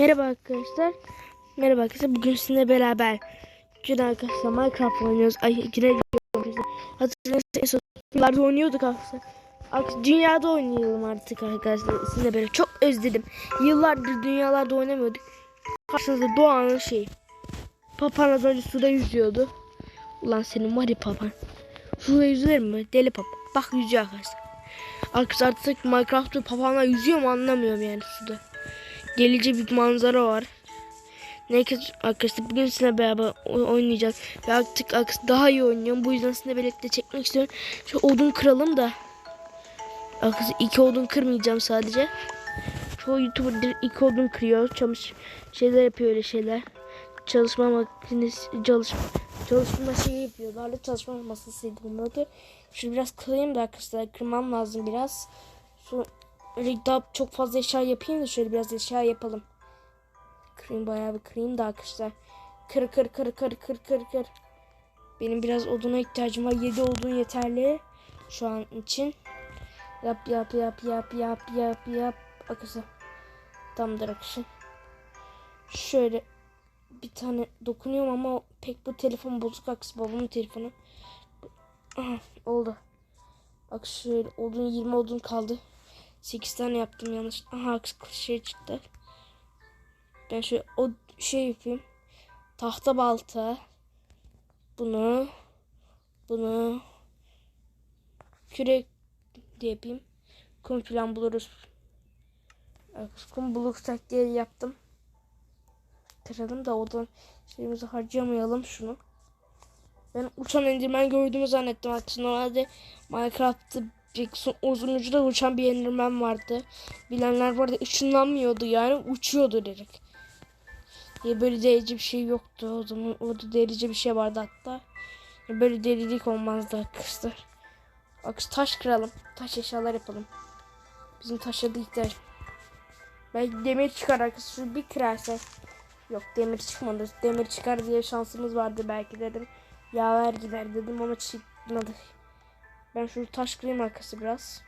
Merhaba arkadaşlar. Merhaba arkadaşlar. Bugün sizinle beraber Gün arkadaşlar Minecraft oynuyoruz. Ay size. Hatırlarsanız yıllarda oynuyorduk arkadaşlar. Dünyada oynayalım artık arkadaşlar. Sizinle beraber çok özledim. Yıllardır dünyalarda oynamıyorduk. Karşınızda Doğan'ın şeyi. Papan az önce suda yüzüyordu. Ulan senin var ya papan. Suda yüzülür mü? Deli papa. Bak yüzüyor arkadaşlar. Arkadaşlar artık Minecraft'ta papanlar yüzüyor mu anlamıyorum yani suda gelici bir manzara var. Neyse arkadaşlar bugün sizinle beraber oynayacağız. Ve artık daha iyi oynuyorum. Bu yüzden sizinle birlikte çekmek istiyorum. Şu odun kıralım da. Arkadaşlar iki odun kırmayacağım sadece. Çoğu YouTuber iki odun kırıyor. Çalış şeyler yapıyor öyle şeyler. Çalışma makinesi çalışma çalışma şeyi yapıyor. Lanet çalışma masasıydı bunun adı. Şunu biraz kırayım da arkadaşlar kırmam lazım biraz. Sonra Öyle çok fazla eşya yapayım da şöyle biraz eşya yapalım. Kırayım bayağı bir kırayım da arkadaşlar. Kır kır kır kır kır kır kır. Benim biraz oduna ihtiyacım var. 7 odun yeterli. Şu an için. Yap yap yap yap yap yap yap. Arkadaşlar. Tamamdır arkadaşlar. Şöyle bir tane dokunuyorum ama pek bu telefon bozuk arkadaşlar. Babamın telefonu. Aha, oldu. Bak şöyle odun 20 odun kaldı. 8 tane yaptım yanlış. Aha şey çıktı. Ben şöyle o şey yapayım. Tahta balta. Bunu. Bunu. Kürek diye yapayım. Kum falan buluruz. Kum bulursak diye yaptım. Kıralım da odan şeyimizi harcamayalım şunu. Ben uçan endirmen gördüğümü zannettim aslında. Normalde Minecraft'ta Jackson uzun ucuda uçan bir enderman vardı. Bilenler vardı ışınlanmıyordu yani uçuyordu direkt. Ya böyle delici bir şey yoktu o zaman orada delici bir şey vardı hatta. Ya böyle delilik olmazdı arkadaşlar. Bak taş kıralım. Taş eşyalar yapalım. Bizim taşa. Belki demir çıkar arkadaşlar. Bir kırarsa. Yok demir çıkmadı. Demir çıkar diye şansımız vardı belki dedim. Yaver gider dedim ama çıkmadı. Ben şu taş kırayım arkası biraz.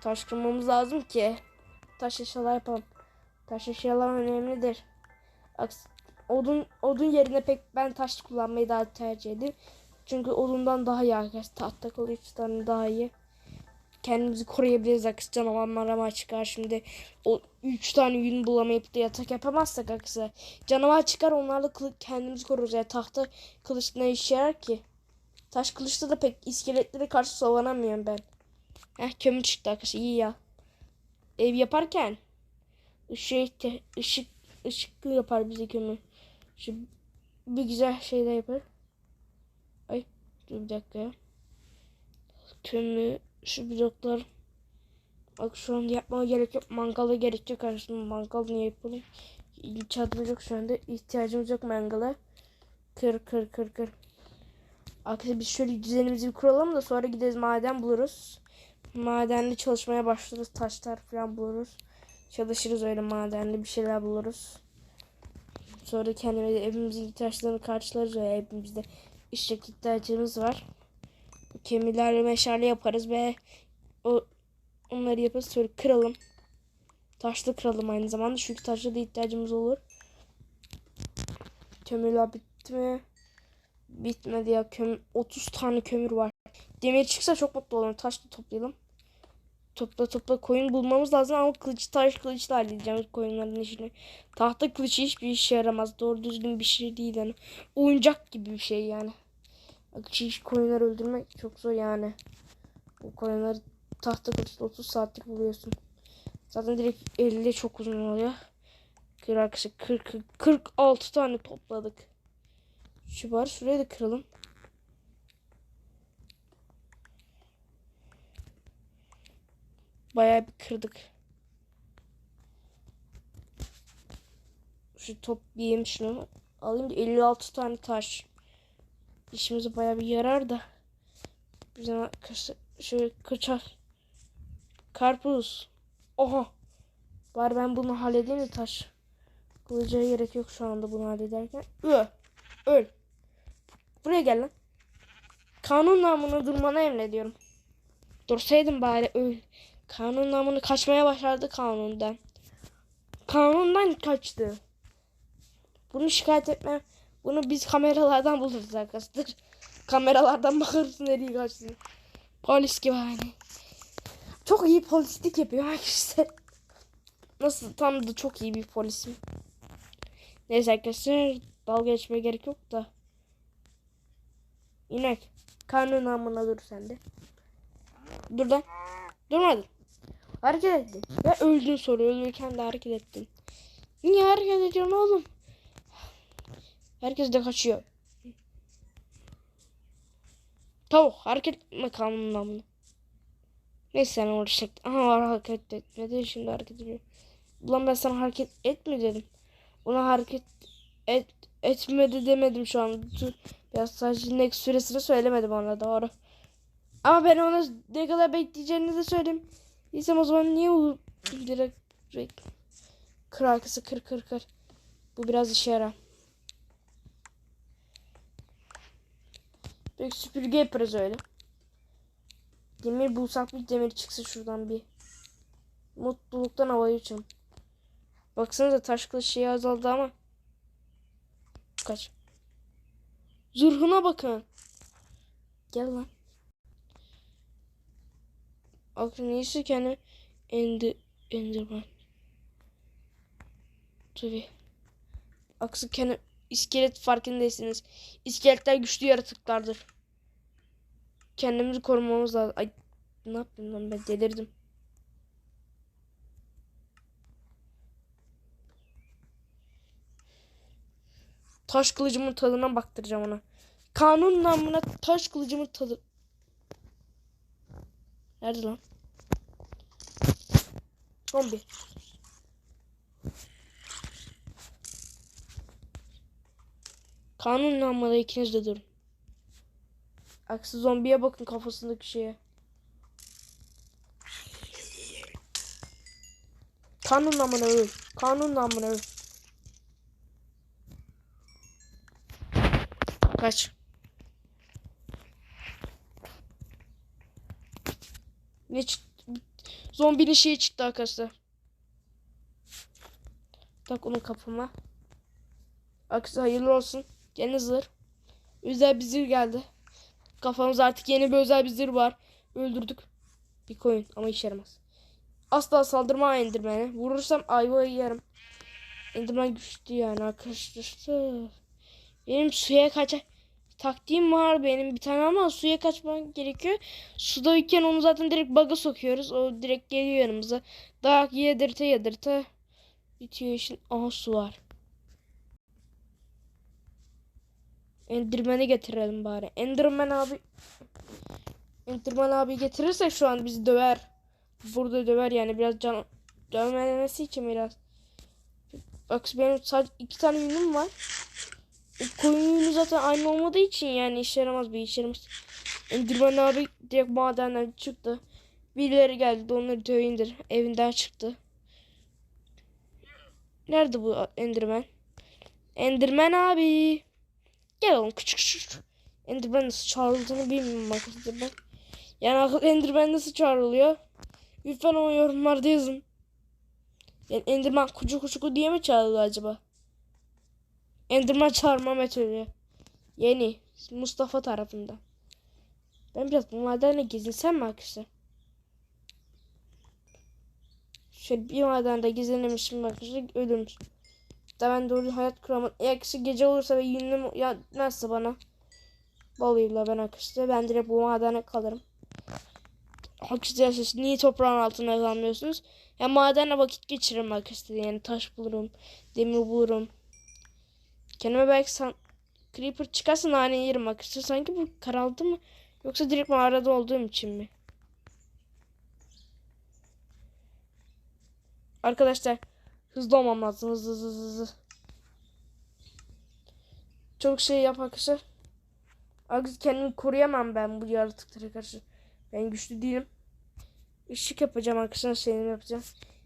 Taş kırmamız lazım ki. Taş eşyalar yapalım. Taş eşyalar önemlidir. Odun, odun yerine pek ben taş kullanmayı daha tercih ederim. Çünkü odundan daha iyi arkadaşlar. Tahta kılıçtan daha iyi. Kendimizi koruyabiliriz arkadaşlar. Canavarlar ama çıkar şimdi. O 3 tane yün bulamayıp da yatak yapamazsak arkadaşlar. Canavar çıkar onlarla kendimizi koruruz. Yani tahta kılıç ne işe yarar ki? Taş kılıçta da pek iskeletlere karşı savunamıyorum ben. Heh kömür çıktı arkadaşlar iyi ya. Ev yaparken ışık, ışık, yapar bize kömür. Şu bir güzel şeyler yapar. Ay dur bir dakika. Kömür şu bloklar. Bak şu anda yapmaya gerek yok. Mangala gerek yok arkadaşlar. Mangal niye yapılıyor? Çadırı yok şu anda. İhtiyacımız yok mangala. Kır kır kır kır. Arkadaşlar biz şöyle düzenimizi bir kuralım da sonra gideriz maden buluruz. Madende çalışmaya başlarız. Taşlar falan buluruz. Çalışırız öyle madende bir şeyler buluruz. Sonra kendimize evimizin ihtiyaçlarını karşılarız öyle evimizde işlek ihtiyacımız var. Kemirlerle meşale yaparız ve o onları yaparız sonra kıralım. Taşlı kıralım aynı zamanda çünkü taşla da ihtiyacımız olur. Kömürler bitti mi? Bitmedi ya. Kömür, 30 tane kömür var. Demir çıksa çok mutlu olurum. Taş da toplayalım. Topla topla koyun bulmamız lazım ama kılıç taş kılıçla halledeceğim koyunların işini. Tahta kılıç hiçbir işe yaramaz. Doğru düzgün bir şey değil yani. Oyuncak gibi bir şey yani. Bak hiç koyunlar öldürmek çok zor yani. Bu koyunları tahta kılıçla 30 saatlik buluyorsun. Zaten direkt elde çok uzun oluyor. Kır arkadaşlar 40, 46 tane topladık. Şu var. Şurayı da kıralım. Bayağı bir kırdık. Şu toplayayım şunu. Alayım da 56 tane taş. İşimize bayağı bir yarar da. Bizim şöyle kaçar. Karpuz. Oha. Bari ben bunu halledeyim de taş. Kılıca gerek yok şu anda bunu hallederken. Öh. Öl. Buraya gel lan. Kanun namına durmana emrediyorum. Dursaydın bari öl. Kanun namını kaçmaya başardı kanundan. kanundan kaçtı. Bunu şikayet etme. Bunu biz kameralardan buluruz arkadaşlar. Kameralardan bakarız nereye kaçtı. Polis gibi hani. Çok iyi polislik yapıyor arkadaşlar. Nasıl tam da çok iyi bir polisim. Neyse arkadaşlar dalga geçmeye gerek yok da. İnek. Kanun namına dur sen de. Dur lan. Durmadın. Hareket ettin. Ve öldün sonra ölürken de hareket ettin. Niye hareket ediyorsun oğlum? Herkes de kaçıyor. Tavuk hareket etme kanun namına. Neyse sen uğraşacak. Aha hareket etmedi. Şimdi hareket ediyor. Ulan ben sana hareket etme dedim. Ona hareket et, etmedi demedim şu an. Biraz sadece ne süresini söylemedim ona doğru. Ama ben ona ne kadar bekleyeceğini de söyledim. İsem o zaman niye direkt, direkt kır arkası kır kır kır. Bu biraz işe yarar. Peki süpürge yaparız öyle. Demir bulsak bir demir çıksa şuradan bir. Mutluluktan havaya uçalım. Baksanıza taş kılıç şeyi azaldı ama. Kaç. Zırhına bakın. Gel lan. Aklı neyse kendi Ender, Enderman. Tabi. Aksı kendi iskelet farkındaysanız. İskeletler güçlü yaratıklardır. Kendimizi korumamız lazım. Ay ne yaptım lan ben delirdim. Taş kılıcımın tadına baktıracağım ona. Kanun namına taş kılıcımın tadı. Nerede lan? Zombi. Kanun namına ikiniz de durun. Aksi zombiye bakın kafasındaki şeye. Kanun namına öl. Kanun namına öl. Kaç. Ne çıktı? Zombinin şeyi çıktı arkadaşlar. Tak onu kapıma. Aksi hayırlı olsun. Yeni zırh. Özel bir zırh geldi. Kafamız artık yeni bir özel bir zırh var. Öldürdük. Bir koyun ama işe yaramaz. Asla saldırma Enderman'e. Vurursam ayvayı yerim. Enderman güçlü yani arkadaşlar. Benim suya kaça taktiğim var benim bir tane ama suya kaçmam gerekiyor. Sudayken onu zaten direkt baga sokuyoruz. O direkt geliyor yanımıza. Daha yedirte yedirte bitiyor işin. Aha su var. Enderman'i getirelim bari. Enderman abi Enderman abi getirirse şu an bizi döver. Burada döver yani biraz can dövmemesi için biraz. Bak benim sadece iki tane yünüm var. Koyun yünü zaten aynı olmadığı için yani işe yaramaz bir işe yaramaz. Enderman abi direkt madenden çıktı. Birileri geldi onları dövündür. Evinden çıktı. Nerede bu Enderman? Enderman abi. Gel oğlum küçük küçük. Enderman nasıl çağrıldığını bilmiyorum arkadaşlar ben. Yani Enderman nasıl çağrılıyor? Lütfen o yorumlarda yazın. Yani Enderman kucu kucu diye mi çağrılıyor acaba? Enderman çağırma metodu. Yeni. Mustafa tarafından. Ben biraz bu madenle gezinsem mi arkadaşlar? Şöyle bir madende gezinemişim arkadaşlar ölürmüş. Da ben doğru hayat kuramam. Eğer kısa gece olursa ve yünüm ya nasıl bana? Balayımla ben arkadaşlar. Ben direkt bu madene kalırım. Arkadaşlar niye toprağın altına kalmıyorsunuz? Ya madenle vakit geçiririm arkadaşlar. Yani taş bulurum. Demir bulurum. Kendime belki san Creeper çıkarsa nane yerim arkadaşlar. Sanki bu karaldı mı? Yoksa direkt mağarada olduğum için mi? Arkadaşlar hızlı olmam lazım. Hızlı hızlı hızlı. Çok şey yap arkadaşlar. Arkadaşlar kendimi koruyamam ben bu yaratıklara karşı. Ben güçlü değilim. Işık yapacağım arkadaşlar. Şeyimi yapacağım.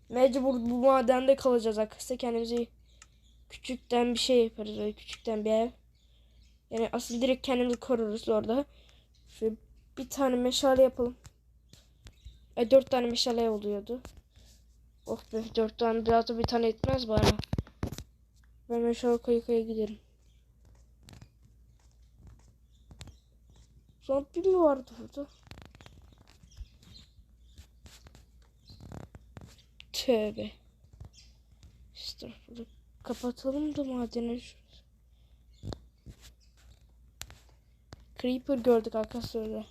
Mecbur bu madende kalacağız arkadaşlar. Kendimizi küçükten bir şey yaparız. Öyle küçükten bir ev. Yani aslında direkt kendimizi koruruz orada. Şöyle bir tane meşale yapalım. E, dört tane meşale oluyordu. Oh be dört tane biraz da bir tane etmez bana. Ben aşağı kayı kaya giderim. Zombi mi vardı burada? Tövbe. Estağfurullah. Kapatalım da madeni. Creeper gördük arkadaşlar.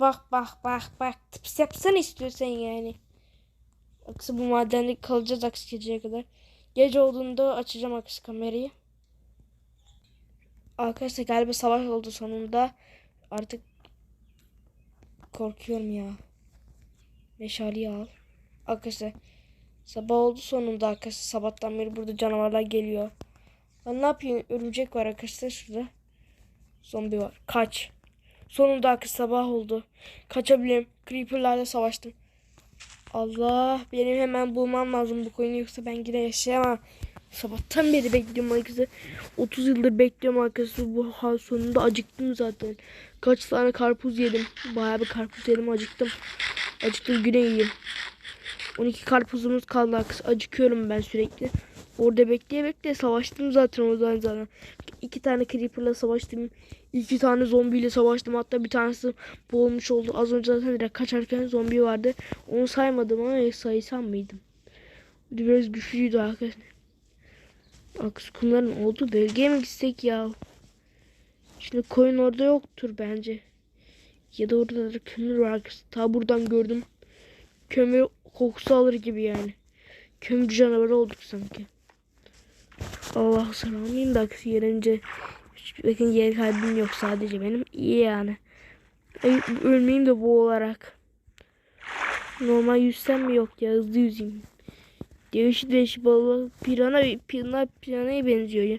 Bak bak bak bak. Tips yapsan istiyorsan yani. Aksi bu madende kalacağız aksi geceye kadar. Gece olduğunda açacağım aksi kamerayı. Arkadaşlar galiba savaş oldu sonunda. Artık korkuyorum ya. Meşaleyi al. Arkadaşlar sabah oldu sonunda arkadaşlar. Sabahtan beri burada canavarlar geliyor. Ben ne yapayım? Örümcek var arkadaşlar şurada. Zombi var. Kaç. Sonunda arkadaşlar sabah oldu. Kaçabilirim. Creeper'larla savaştım. Allah benim hemen bulmam lazım bu koyunu yoksa ben yine yaşayamam. Sabahtan beri bekliyorum arkadaşlar. 30 yıldır bekliyorum arkadaşlar. Bu hal sonunda acıktım zaten. Kaç tane karpuz yedim. Bayağı bir karpuz yedim acıktım. Acıktım güne yiyeyim. 12 karpuzumuz kaldı. Acıkıyorum ben sürekli. Orada bekleye bekleye savaştım zaten o zaman zaten. İki tane creeper'la savaştım. İki tane zombiyle savaştım. Hatta bir tanesi boğulmuş oldu. Az önce zaten direkt kaçarken zombi vardı. Onu saymadım ama saysam mıydım? Biraz güçlüydü arkadaşlar. Aks kumların olduğu bölgeye mi gitsek ya? Şimdi koyun orada yoktur bence. Ya da orada da kömür var. Ta buradan gördüm. Kömür kokusu alır gibi yani. Kömür canavarı olduk sanki. Allah sarılmayayım da aksi yerince. Bakın yer kalbim yok sadece benim. İyi yani. Ölmeyeyim de bu olarak. Normal yüzsem mi yok ya hızlı yüzeyim. Değişik değişik balık. Pirana, pirana, piranaya benziyor ya.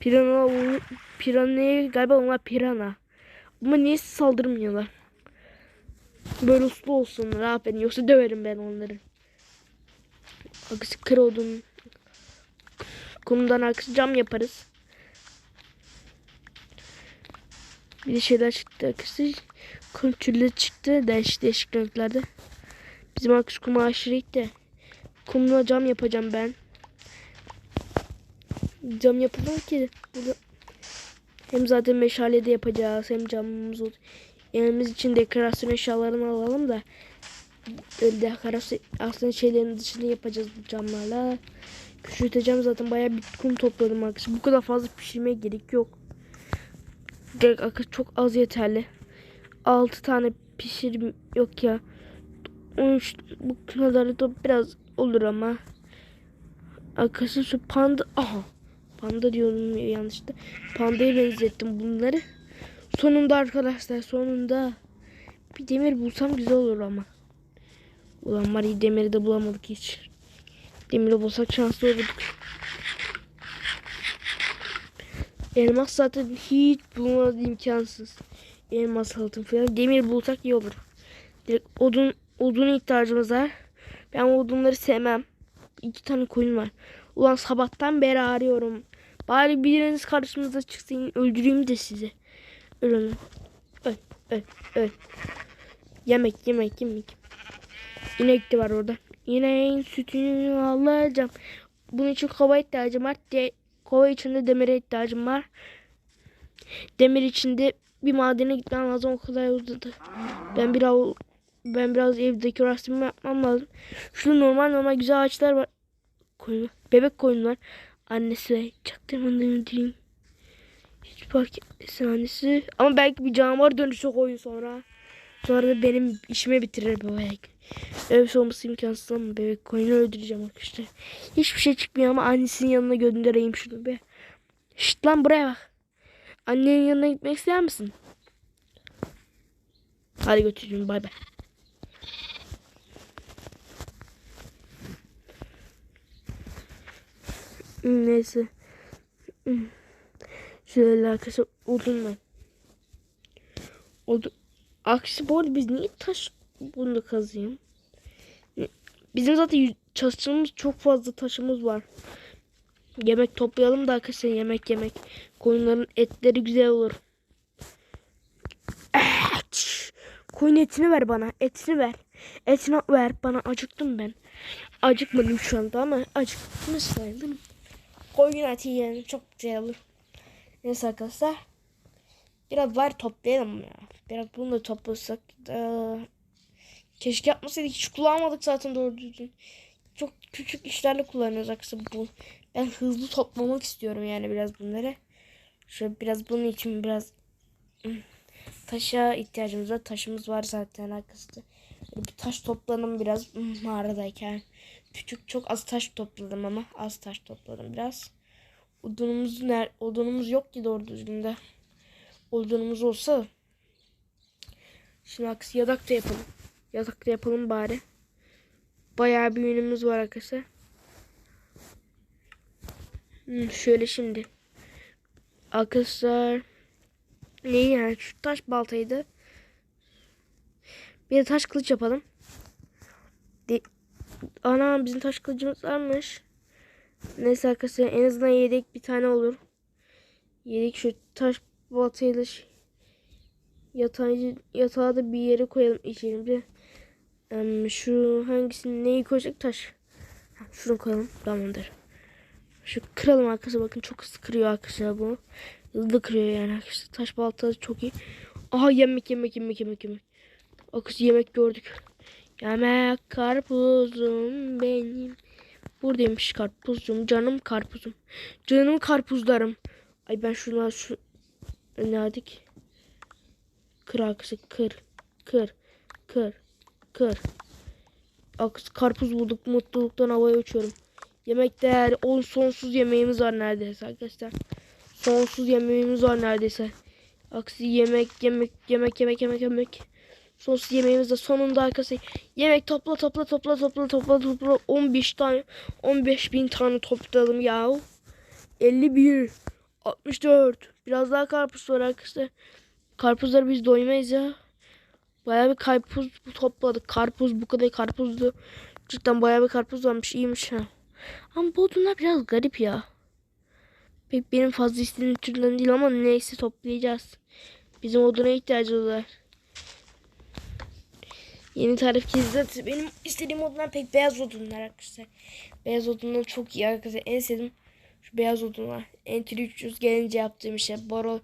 Pirana, piranaya galiba onlar pirana. Ama niye saldırmıyorlar? Böyle uslu olsunlar aferin. Yoksa döverim ben onları. Akısı kır odun. Kumdan akısı cam yaparız. Bir şeyler çıktı akısı. Kum türleri çıktı. Değişik değişik renklerde. Bizim akısı kuma aşırı de. Kumla cam yapacağım ben. Cam yapalım ki. Hem zaten meşale de yapacağız hem camımız olur. Evimiz için dekorasyon eşyalarını alalım da dekorasyon aslında şeylerin dışını yapacağız bu camlarla. Küçülteceğim zaten bayağı bir kum topladım arkadaşlar. Bu kadar fazla pişirmeye gerek yok. Direkt arkadaşlar çok az yeterli. 6 tane pişir yok ya. 13 bu kadar da biraz olur ama. Arkadaşlar şu panda aha panda diyorum yanlışlıkla. Pandaya benzettim bunları. Sonunda arkadaşlar sonunda bir demir bulsam güzel olur ama. Ulan ya demiri de bulamadık hiç. Demiri bulsak şanslı olurduk. Elmas zaten hiç bulmaz imkansız. Elmas altın falan. Demir bulsak iyi olur. Direkt odun odun ihtiyacımız var. Ben odunları sevmem. İki tane koyun var. Ulan sabahtan beri arıyorum. Bari biriniz karşımıza çıksın öldüreyim de sizi. Ölün. Öl, öl, öl. Yemek, yemek, yemek. İnek de var orada. İneğin sütünü alacağım. Bunun için kova ihtiyacım var. De kova içinde demire ihtiyacım var. Demir içinde bir madene gitmem lazım. O kadar uzadı. Ben biraz ben biraz ev dekorasyonu yapmam lazım. Şurada normal normal güzel ağaçlar var. Koyun, bebek koyun var. Annesi ve çaktırmadan diyeyim. Hiç fark etmesin annesi. Ama belki bir canavar dönüşecek oyun sonra. Sonra da benim işime bitirir bu bebek. Öyle olması imkansız ama bebek koyunu öldüreceğim arkadaşlar. Hiçbir şey çıkmıyor ama annesinin yanına göndereyim şunu be. Şşt lan buraya bak. Annenin yanına gitmek ister misin? Hadi götüreyim bay bay. Neyse. Şöyle arkadaşlar odun var. Odun. Aksi bu arada biz niye taş bunu kazıyım? Bizim zaten çalıştığımız çok fazla taşımız var. Yemek toplayalım da arkadaşlar yemek yemek. Koyunların etleri güzel olur. Evet. Koyun etini ver bana. Etini ver. Etini ver bana acıktım ben. Acıkmadım şu anda ama acıkmış sayılırım. Koyun eti yiyelim çok güzel olur. Neyse arkadaşlar. Biraz var toplayalım ya. Biraz bunu da toplasak. da keşke yapmasaydık. Hiç kullanmadık zaten doğru düzgün. Çok küçük işlerle kullanıyoruz arkadaşlar bu. Ben hızlı toplamak istiyorum yani biraz bunları. Şöyle biraz bunun için biraz taşa ihtiyacımız var. Taşımız var zaten arkadaşlar. Böyle bir taş topladım biraz mağaradayken. Küçük çok az taş topladım ama az taş topladım biraz. Odunumuz ner odunumuz yok ki doğru düzgün de. Odunumuz olsa Şimdi aksi yatak da yapalım. Yatak da yapalım bari. Bayağı bir ünümüz var arkadaşlar. Hmm, şöyle şimdi. Arkadaşlar ne yani şu taş baltaydı. Bir de taş kılıç yapalım. De Ana bizim taş kılıcımız varmış. Neyse arkadaşlar en azından yedek bir tane olur. Yedek şu taş baltayla ş- yatağı, yatağı da bir yere koyalım içerimde. Şu hangisini neyi koyacak taş. Şunu koyalım tamamdır. Şu kıralım arkadaşlar bakın çok hızlı kırıyor arkadaşlar bu. Hızlı kırıyor yani arkadaşlar. Taş baltası çok iyi. Aha yemek yemek yemek yemek yemek. Arkadaşlar yemek gördük. Yemek karpuzum benim. Buradaymış karpuzum. Canım karpuzum. Canım karpuzlarım. Ay ben şuna şu neredik? Kır arkadaşlar kır. Kır. Kır. Kır. Aks karpuz bulduk. Mutluluktan havaya uçuyorum. Yemek değer. On sonsuz yemeğimiz var neredeyse arkadaşlar. Sonsuz yemeğimiz var neredeyse. Aksi yemek yemek yemek yemek yemek yemek. Sonsuz yemeğimiz de sonunda arkadaşlar. Yemek topla topla topla topla topla topla. 15 tane 15 bin tane topladım ya. 51 64 Biraz daha karpuz var arkadaşlar. Karpuzları biz doymayız ya. Bayağı bir karpuz topladık. Karpuz bu kadar karpuzdu. Cidden bayağı bir karpuz varmış. iyiymiş ha. Ama bu odunlar biraz garip ya. Pek benim fazla istediğim türden değil ama neyse toplayacağız. Bizim oduna ihtiyacımız var. Yeni tarif kezzat. Benim istediğim odunlar pek beyaz odunlar arkadaşlar. Beyaz odunlar çok iyi arkadaşlar. En sevdiğim şu beyaz odunlar. Entry 300 gelince yaptığım şey. Baro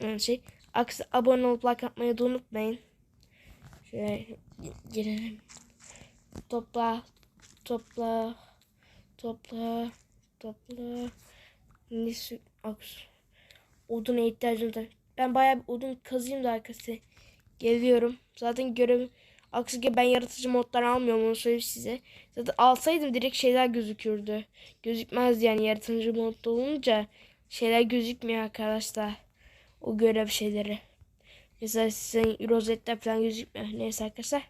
yani şey. Aksi abone olup like atmayı da unutmayın. Şöyle girelim. Topla. Topla. Topla. Topla. Neyse. Aks. Oduna ihtiyacım var. Ben bayağı bir odun kazıyım da arkası. Geliyorum. Zaten görevim Aksi ki ben yaratıcı modlar almıyorum onu söyleyeyim size. Zaten alsaydım direkt şeyler gözükürdü. Gözükmez yani yaratıcı modda olunca şeyler gözükmüyor arkadaşlar. O görev şeyleri. Mesela sizin rozetler falan gözükmüyor. Neyse arkadaşlar.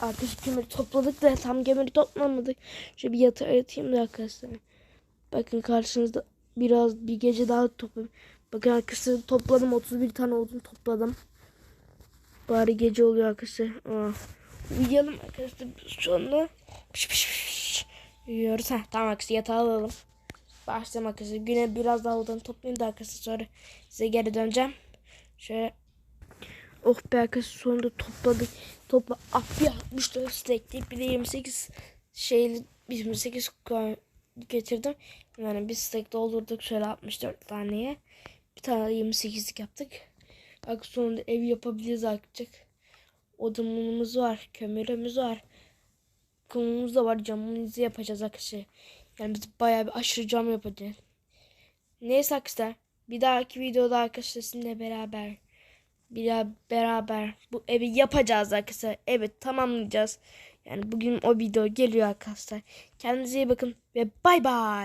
Arkadaşlar kömürü topladık da tam kömürü toplamadık. Şöyle bir yatağa yatayım da arkadaşlar. Bakın karşınızda biraz bir gece daha topladım. Bakın arkadaşlar topladım 31 tane odun topladım. Bari gece oluyor arkadaşlar. Aa. Uyuyalım arkadaşlar anda. Piş piş piş. Uyuyoruz. Heh, tamam arkadaşlar yatağı alalım. Başlayalım arkadaşlar. Güne biraz daha odanı toplayayım da arkadaşlar sonra size geri döneceğim. Şöyle Oh be arkadaşlar sonunda topladık. Topla ah, bir 64 stekli bir de 28 şeyli 28 koy- getirdim. Yani bir stek doldurduk şöyle 64 taneye. Bir tane 28'lik yaptık. Bak sonunda ev yapabiliriz artık. Odunumuz var, kömürümüz var. Kumumuz da var, camımızı yapacağız arkadaşlar. Yani biz bayağı bir aşırı cam yapacağız. Neyse arkadaşlar. Bir dahaki videoda arkadaşlar sizinle beraber bir beraber bu evi yapacağız arkadaşlar. Evet tamamlayacağız. Yani bugün o video geliyor arkadaşlar. Kendinize iyi bakın ve bay bay.